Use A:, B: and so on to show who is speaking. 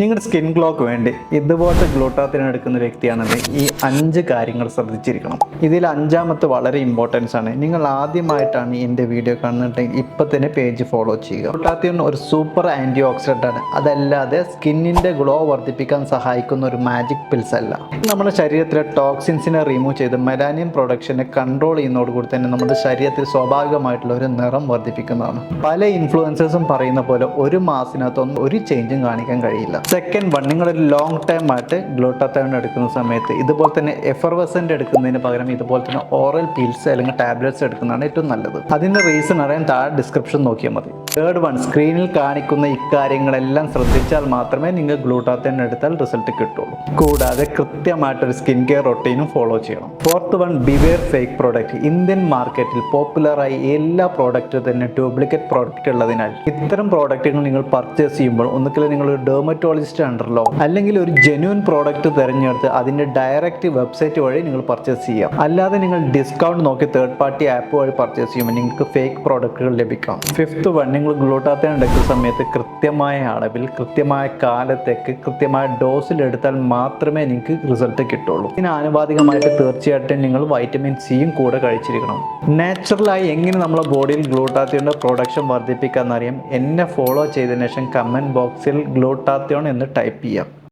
A: നിങ്ങളുടെ skin Glock വേണ്ടി ഇതുപോലത്തെ ഗ്ലൂട്ടാത്തിൻ എടുക്കുന്ന വ്യക്തിയാണെങ്കിൽ ഈ അഞ്ച് കാര്യങ്ങൾ ശ്രദ്ധിച്ചിരിക്കണം. ഇതിൽ അഞ്ചാമത്തെ വളരെ ഇമ്പോർട്ടൻസ് ആണ്. നിങ്ങൾ ആദ്യമായിട്ടാണ് എന്റെ വീഡിയോ കാണുന്നുണ്ടെങ്കിൽ ഇപ്പം തന്നെ പേജ് ഫോളോ ചെയ്യുക. ഗ്ലൂട്ടാത്തിൻ ഒരു സൂപ്പർ ആന്റി ഓക്സിഡന്റ് ആണ്. അതല്ലാതെ സ്കിന്നിന്റെ ഗ്ലോ വർദ്ധിപ്പിക്കാൻ സഹായിക്കുന്ന ഒരു മാജിക് പിൽസ് അല്ല. നമ്മുടെ ശരീരത്തിലെ ടോക്സിൻസിനെ റിമൂവ് ചെയ്ത് മെലാനിയം പ്രൊഡക്ഷനെ കൺട്രോൾ ചെയ്യുന്നതോടുകൂടി തന്നെ നമ്മുടെ ശരീരത്തിൽ സ്വാഭാവികമായിട്ടുള്ള ഒരു നിറം വർദ്ധിപ്പിക്കുന്നതാണ്. പല ഇൻഫ്ലുവൻസേഴ്സും പറയുന്ന പോലെ ഒരു മാസത്തിനകത്തൊന്നും ഒരു ചേഞ്ചും കാണിക്കാൻ കഴിയില്ല. സെക്കൻഡ് വൺ നിങ്ങൾ ഒരു ലോങ് ടൈം ആയിട്ട് ഗ്ലൂട്ടാത്തോൺ എടുക്കുന്ന സമയത്ത് ഇതുപോലെ തന്നെ എഫർവസന്റ് എടുക്കുന്നതിന് പകരം ഇതുപോലെ തന്നെ ഓറൽ പീൽസ് അല്ലെങ്കിൽ ടാബ്ലറ്റ്സ് എടുക്കുന്നതാണ് ഏറ്റവും നല്ലത്. അതിന്റെ റീസൺ അറിയാൻ താഴെ ഡിസ്ക്രിപ്ഷൻ നോക്കിയാൽ മതി. തേർഡ് വൺ സ്ക്രീനിൽ കാണിക്കുന്ന ഇക്കാര്യങ്ങളെല്ലാം ശ്രദ്ധിച്ചാൽ മാത്രമേ നിങ്ങൾ ഗ്ലൂട്ടാത്തേൻ എടുത്താൽ റിസൾട്ട് കിട്ടുള്ളൂ. കൂടാതെ കൃത്യമായിട്ടൊരു സ്കിൻ കെയർ റൊട്ടീനും ഫോളോ ചെയ്യണം. Fourth one beware fake product Indian മാർക്കറ്റിൽ പോപ്പുലറായി എല്ലാ പ്രോഡക്റ്റും തന്നെ ഡ്യൂപ്ലിക്കേറ്റ് പ്രോഡക്റ്റ് ഉള്ളതിനാൽ ഇത്തരം പ്രോഡക്റ്റുകൾ നിങ്ങൾ പർച്ചേസ് ചെയ്യുമ്പോൾ ഒന്നുകിൽ നിങ്ങൾ ഒരു ഡെർമറ്റോളജിസ്റ്റ് ഉണ്ടല്ലോ അല്ലെങ്കിൽ ഒരു ജെന്യൂൻ പ്രോഡക്റ്റ് തിരഞ്ഞെടുത്ത് അതിന്റെ ഡയറക്റ്റ് വെബ്സൈറ്റ് വഴി നിങ്ങൾ പർച്ചേസ് ചെയ്യാം. അല്ലാതെ നിങ്ങൾ ഡിസ്കൗണ്ട് നോക്കി തേർഡ് പാർട്ടി ആപ്പ് വഴി പർച്ചേസ് ചെയ്യുമ്പോൾ നിങ്ങൾക്ക് ഫേക്ക് പ്രോഡക്റ്റുകൾ ലഭിക്കാം. ഫിഫ്ത്ത് വൺ നിങ്ങൾ ഗ്ലൂട്ടാത്തേൻ എടുക്കുന്ന സമയത്ത് കൃത്യമായ അളവിൽ കൃത്യമായ കാലത്തേക്ക് കൃത്യമായ ഡോസിൽ എടുത്താൽ മാത്രമേ നിങ്ങൾക്ക് റിസൾട്ട് കിട്ടുള്ളൂ. ഇതിന് ആനുപാതികമായിട്ട് തീർച്ചയായിട്ടും നിങ്ങൾ വൈറ്റമിൻ സിയും കൂടെ കഴിച്ചിരിക്കണം. നാച്ചുറലായി എങ്ങനെ നമ്മുടെ ബോഡിയിൽ ഗ്ലൂട്ടാത്തിയോന്റെ പ്രൊഡക്ഷൻ വർദ്ധിപ്പിക്കാമെന്നറിയാം എന്നെ ഫോളോ ചെയ്തതിനു ശേഷം കമന്റ് ബോക്സിൽ ഗ്ലൂട്ടാത്തിയോൺ എന്ന് ടൈപ്പ് ചെയ്യാം.